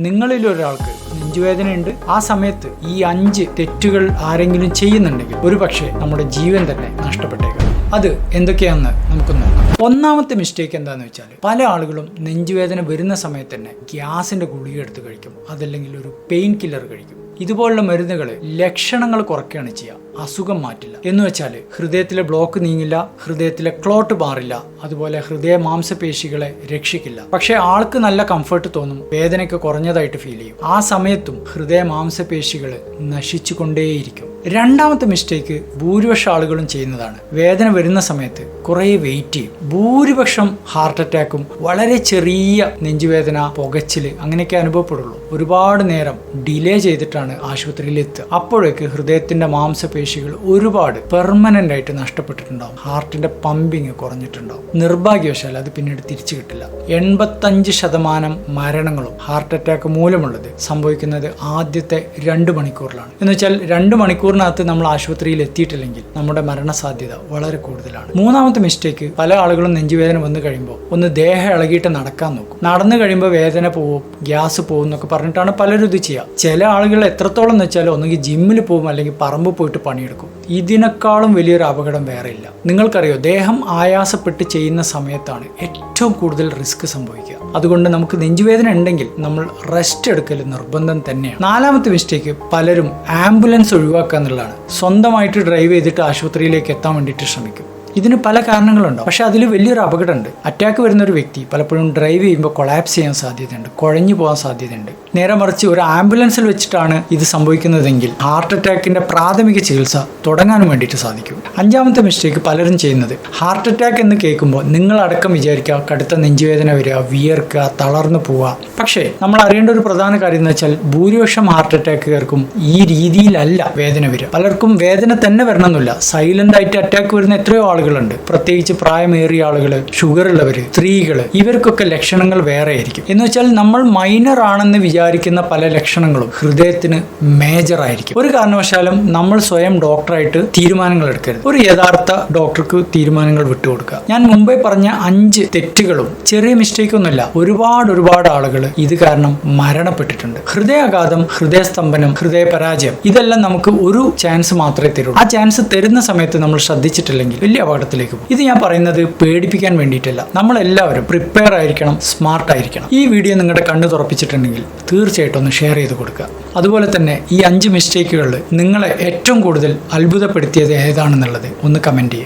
നിങ്ങളിൽ ഒരാൾക്ക് നെഞ്ചുവേദനയുണ്ട്. ആ സമയത്ത് ഈ അഞ്ച് തെറ്റുകൾ ആരെങ്കിലും ചെയ്യുന്നുണ്ടെങ്കിൽ ഒരു പക്ഷേ നമ്മുടെ ജീവൻ തന്നെ നഷ്ടപ്പെട്ടേക്കാം. അത് എന്തൊക്കെയാണെന്ന് നമുക്ക് നോക്കാം. ഒന്നാമത്തെ മിസ്റ്റേക്ക് എന്താണെന്ന് വെച്ചാൽ പല ആളുകളും നെഞ്ചുവേദന വരുന്ന സമയത്ത് തന്നെ ഗ്യാസിന്റെ ഗുളിക എടുത്ത് കഴിക്കും. അതല്ലെങ്കിൽ ഒരു പെയിൻ കില്ലർ കഴിക്കും. ഇതുപോലുള്ള മരുന്നുകൾ ലക്ഷണങ്ങൾ കുറയ്ക്കുകയാണ് ചെയ്യുക. അസുഖം മാറ്റില്ല. എന്ന് വെച്ചാൽ ഹൃദയത്തിലെ ബ്ലോക്ക് നീങ്ങില്ല ഹൃദയത്തിലെ ക്ലോട്ട് മാറില്ല അതുപോലെ ഹൃദയ മാംസപേശികളെ രക്ഷിക്കില്ല. പക്ഷെ ആൾക്ക് നല്ല കംഫർട്ട് തോന്നും വേദനയ്ക്ക് കുറഞ്ഞതായിട്ട് ഫീൽ ചെയ്യും. ആ സമയത്തും ഹൃദയ മാംസപേശികൾ നശിച്ചുകൊണ്ടേയിരിക്കും. രണ്ടാമത്തെ മിസ്റ്റേക്ക് ഭൂരിപക്ഷം ആളുകളും ചെയ്യുന്നതാണ്. വേദന വരുന്ന സമയത്ത് കുറേ വെയിറ്റ് ചെയ്യും. ഭൂരിപക്ഷം ഹാർട്ട് അറ്റാക്കും വളരെ ചെറിയ നെഞ്ചുവേദന പുകച്ചിൽ അങ്ങനെയൊക്കെ അനുഭവപ്പെടുള്ളൂ. ഒരുപാട് നേരം ഡിലേ ചെയ്തിട്ടാണ് ആശുപത്രിയിൽ എത്തുക. അപ്പോഴേക്ക് ഹൃദയത്തിന്റെ മാംസപേശികൾ ഒരുപാട് പെർമനന്റ് ആയിട്ട് നഷ്ടപ്പെട്ടിട്ടുണ്ടാവും. ഹാർട്ടിന്റെ പമ്പിങ് കുറഞ്ഞിട്ടുണ്ടാവും. നിർഭാഗ്യവശാൽ അത് പിന്നീട് തിരിച്ചു കിട്ടില്ല. എൺപത്തഞ്ച് ശതമാനം മരണങ്ങളും ഹാർട്ട് അറ്റാക്ക് മൂലമുള്ളത് സംഭവിക്കുന്നത് ആദ്യത്തെ രണ്ട് മണിക്കൂറിലാണ്. എന്ന് വെച്ചാൽ രണ്ട് മണിക്കൂറിനകത്ത് നമ്മൾ ആശുപത്രിയിൽ എത്തിയിട്ടില്ലെങ്കിൽ നമ്മുടെ മരണസാധ്യത വളരെ കൂടുതലാണ്. മൂന്നാമത്തെ മിസ്റ്റേക്ക് പല ആളുകളും നെഞ്ചുവേദന വന്നു കഴിയുമ്പോൾ ഒന്ന് ദേഹം ഇളകിയിട്ട് നടക്കാൻ നോക്കും. നടന്നു കഴിയുമ്പോൾ വേദന പോവും ഗ്യാസ് പോകും എന്നൊക്കെ പറഞ്ഞിട്ടാണ് പലരും ഇത് ചെയ്യുക. ചില ആളുകൾ എത്രത്തോളം എന്ന് വെച്ചാൽ ഒന്നുകിൽ ജിമ്മിൽ പോകും അല്ലെങ്കിൽ പറമ്പ് പോയിട്ട് പണിയെടുക്കും. ഇതിനേക്കാളും വലിയൊരു അപകടം വേറെ ഇല്ല നിങ്ങൾക്കറിയോ ദേഹം ആയാസപ്പെട്ട് ചെയ്യുന്ന സമയത്താണ് ഏറ്റവും കൂടുതൽ റിസ്ക് സംഭവിക്കുക. അതുകൊണ്ട് നമുക്ക് നെഞ്ചുവേദന ഉണ്ടെങ്കിൽ നമ്മൾ റെസ്റ്റ് എടുക്കൽ നിർബന്ധം തന്നെയാണ്. നാലാമത്തെ മിസ്റ്റേക്ക് പലരും ആംബുലൻസ് ഒഴിവാക്കുക എന്നുള്ളതാണ്. സ്വന്തമായിട്ട് ഡ്രൈവ് ചെയ്തിട്ട് ആശുപത്രിയിലേക്ക് എത്താൻ വേണ്ടിയിട്ട് ശ്രമിക്കും. ഇതിന് പല കാരണങ്ങളുണ്ടാവും പക്ഷെ അതിൽ വലിയൊരു അപകടമുണ്ട്. അറ്റാക്ക് വരുന്ന ഒരു വ്യക്തി പലപ്പോഴും ഡ്രൈവ് ചെയ്യുമ്പോൾ കൊളാപ്സ് ചെയ്യാൻ സാധ്യതയുണ്ട്. കുഴഞ്ഞു പോകാൻ സാധ്യതയുണ്ട്. നേരെ മറിച്ച് ഒരു ആംബുലൻസിൽ വെച്ചിട്ടാണ് ഇത് സംഭവിക്കുന്നതെങ്കിൽ ഹാർട്ട് അറ്റാക്കിന്റെ പ്രാഥമിക ചികിത്സ തുടങ്ങാൻ വേണ്ടിയിട്ട് സാധിക്കും. അഞ്ചാമത്തെ മിസ്റ്റേക്ക് പലരും ചെയ്യുന്നത്. ഹാർട്ട് അറ്റാക്ക് എന്ന് കേൾക്കുമ്പോൾ നിങ്ങളടക്കം വിചാരിക്കുക കടുത്ത നെഞ്ചുവേദന വരിക വിയർക്കുക തളർന്നു പോവുക. പക്ഷേ നമ്മൾ അറിയേണ്ട ഒരു പ്രധാന കാര്യം എന്ന് വെച്ചാൽ ഭൂരിപക്ഷം ഹാർട്ട് അറ്റാക്കുകാർക്കും ഈ രീതിയിലല്ല വേദന വരിക. പലർക്കും വേദന തന്നെ വരണമെന്നില്ല. സൈലന്റ് ആയിട്ട് അറ്റാക്ക് വരുന്ന എത്രയോ ആളുകളുണ്ട്. പ്രത്യേകിച്ച് പ്രായമേറിയ ആളുകൾ ഷുഗർ ഉള്ളവർ സ്ത്രീകൾ ഇവർക്കൊക്കെ ലക്ഷണങ്ങൾ വേറെ ആയിരിക്കും എന്ന് വെച്ചാൽ നമ്മൾ മൈനർ ആണെന്ന് വിചാരിക്കുന്ന പല ലക്ഷണങ്ങളും ഹൃദയത്തിന് മേജർ ആയിരിക്കും. ഒരു കാരണവശാലും നമ്മൾ സ്വയം ഡോക്ടറായിട്ട് തീരുമാനങ്ങൾ എടുക്കരുത്. ഒരു യഥാർത്ഥ ഡോക്ടർക്ക് തീരുമാനങ്ങൾ വിട്ടുകൊടുക്കുക. ഞാൻ മുമ്പേ പറഞ്ഞ അഞ്ച് തെറ്റുകളും ചെറിയ മിസ്റ്റേക്ക് ഒന്നുമില്ല ഒരുപാട് ഒരുപാട് ആളുകൾ ഇത് കാരണം മരണപ്പെട്ടിട്ടുണ്ട്. ഹൃദയാഘാതം ഹൃദയസ്തംഭനം ഹൃദയ പരാജയം ഇതെല്ലാം നമുക്ക് ഒരു ചാൻസ് മാത്രമേ തരുള്ളൂ. ആ ചാൻസ് തരുന്ന സമയത്ത് നമ്മൾ ശ്രദ്ധിച്ചിട്ടില്ലെങ്കിൽ വലിയ അപകടത്തിലേക്ക് പോകും. ഇത് ഞാൻ പറയുന്നത് പേടിപ്പിക്കാൻ വേണ്ടിയിട്ടല്ല. നമ്മളെല്ലാവരും പ്രിപ്പയർ ആയിരിക്കണം സ്മാർട്ട് ആയിരിക്കണം. ഈ വീഡിയോ നിങ്ങളുടെ കണ്ണ് തുറപ്പിച്ചിട്ടുണ്ടെങ്കിൽ തീർച്ചയായിട്ടും ഒന്ന് ഷെയർ ചെയ്ത് കൊടുക്കുക. അതുപോലെ തന്നെ ഈ അഞ്ച് മിസ്റ്റേക്കുകൾ നിങ്ങളെ ഏറ്റവും കൂടുതൽ അത്ഭുതപ്പെടുത്തിയത് ഏതാണെന്നുള്ളത് ഒന്ന് കമന്റ് ചെയ്യുക.